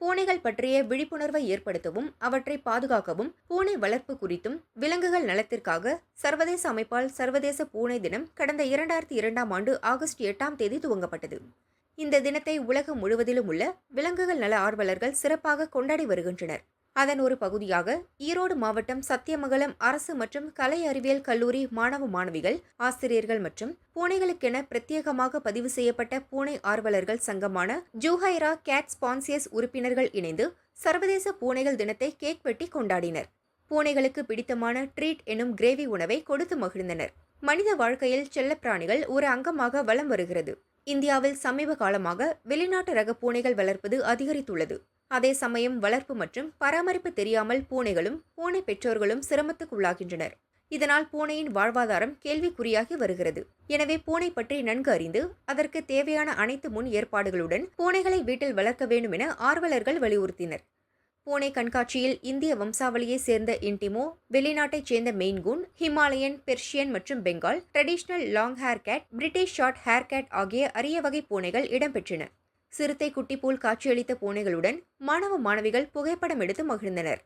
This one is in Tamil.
பூனைகள் பற்றிய விழிப்புணர்வை ஏற்படுத்தவும் அவற்றை பாதுகாக்கவும் பூனை வளர்ப்பு குறித்தும் விலங்குகள் நலத்திற்காக சர்வதேச அமைப்பால் சர்வதேச பூனை தினம் கடந்த இரண்டாயிரத்தி இரண்டாம் ஆண்டு ஆகஸ்ட் எட்டாம் தேதி துவங்கப்பட்டது. இந்த தினத்தை உலகம் முழுவதிலும் உள்ள விலங்குகள் நல ஆர்வலர்கள் சிறப்பாக கொண்டாடி வருகின்றனர். அதன் ஒரு பகுதியாக ஈரோடு மாவட்டம் சத்தியமங்கலம் அரசு மற்றும் கலை அறிவியல் கல்லூரி மாணவ மாணவிகள் ஆசிரியர்கள் மற்றும் பூனைகளுக்கென பிரத்யேகமாக பதிவு செய்யப்பட்ட பூனை ஆர்வலர்கள் சங்கமான ஜூஹைரா கேட் ஸ்பான்சியஸ் உறுப்பினர்கள் இணைந்து சர்வதேச பூனைகள் தினத்தை கேக் வெட்டி கொண்டாடினர். பூனைகளுக்கு பிடித்தமான ட்ரீட் எனும் கிரேவி உணவை கொடுத்து மகிழ்ந்தனர். மனித வாழ்க்கையில் செல்லப்பிராணிகள் ஒரு அங்கமாக வலம் வருகிறது. இந்தியாவில் சமீப காலமாக வெளிநாட்டு ரக பூனைகள் வளர்ப்பது அதிகரித்துள்ளது. அதே சமயம் வளர்ப்பு மற்றும் பராமரிப்பு தெரியாமல் பூனைகளும் பூனை பெற்றோர்களும் சிரமத்துக்குள்ளாகின்றனர். இதனால் பூனையின் வாழ்வாதாரம் கேள்விக்குறியாகி வருகிறது. எனவே பூனை பற்றி நன்கு அறிந்து அதற்கு தேவையான அனைத்து முன் ஏற்பாடுகளுடன் பூனைகளை வீட்டில் வளர்க்க வேண்டும் என ஆர்வலர்கள் வலியுறுத்தினர். பூனை கண்காட்சியில் இந்திய வம்சாவளியைச் சேர்ந்த இன்டிமோ வெளிநாட்டைச் சேர்ந்த மெயின்கூன் ஹிமாலயன் பெர்ஷியன் மற்றும் Bengal traditional long hair cat British short hair cat ஆகிய அரிய வகை பூனைகள் இடம்பெற்றன. சிறுத்தை குட்டி போல் காட்சியளித்த பூனைகளுடன் மாணவ மாணவிகள் புகைப்படம் எடுத்து மகிழ்ந்தனர்.